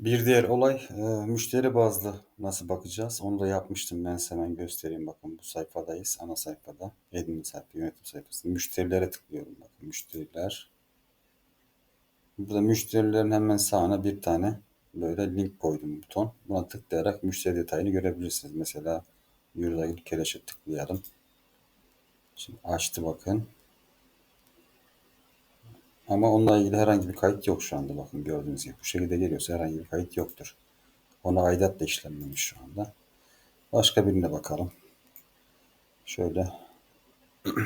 Bir diğer olay e, müşteri bazlı nasıl bakacağız? Onu da yapmıştım ben size hemen göstereyim. Bakın bu sayfadayız ana sayfada admin sayfa yönetim sayfası. Müşterilere tıklıyorum bakın müşteriler. Burada müşterilerin hemen sağına bir tane böyle link koydum buton. Buna tıklayarak müşteri detayını görebilirsiniz. Mesela Yurdagül Kereş'e tıklayalım. Şimdi açtı bakın ama onunla ilgili herhangi bir kayıt yok şu anda bakın gördüğünüz gibi bu şekilde geliyorsa herhangi bir kayıt yoktur ona aidat da işlenmemiş şu anda. Başka birine bakalım. Şöyle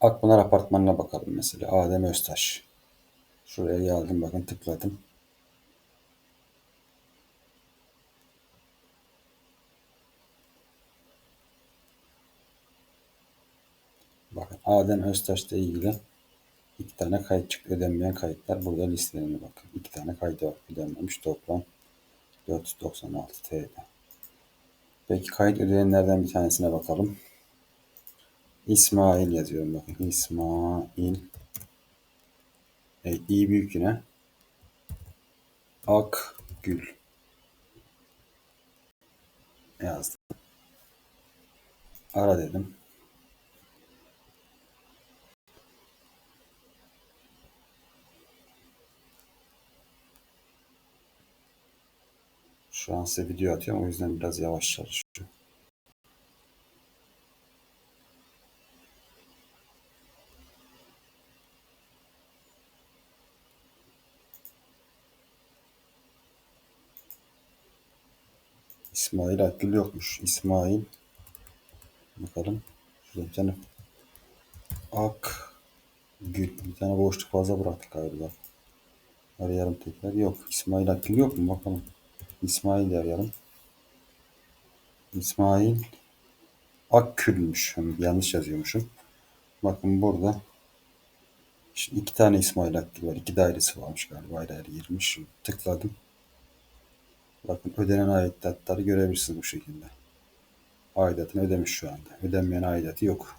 Akpınar Apartmanı'na bakalım mesela. Adem Öztaş. Şuraya geldim bakın tıkladım. Bakın Adem Öztaş'la ilgili iki tane kayıt çıktı. Ödenmeyen kayıtlar burada listelerine bakın. İki tane kaydı var. Ödenmemiş toplam 496 TL. Peki kayıt ödeyenlerden bir tanesine bakalım. İsmail yazıyorum bakın. İsmail. E, İ büyük yine. Akgül. Yazdım. Ara dedim. Şu an size video atıyorum o yüzden biraz yavaş çalışıyor. İsmail Akgül yokmuş. İsmail bakalım. Şurada bir tane Akgül. Bir tane boşluk fazla bıraktık galiba. Arayalım tekrar. Yok. İsmail Akgül yok mu? Bakalım. İsmail arayalım. İsmail Akkül'müş. Yanlış yazıyormuşum. Bakın burada Şimdi iki tane İsmail Hakkı var. İki dairesi varmış galiba. Ayrı ayrı girmiş. Tıkladım. Bakın ödenen aidatları görebilirsiniz bu şekilde. Aidatını ödemiş şu anda. Ödenmeyen aidatı yok.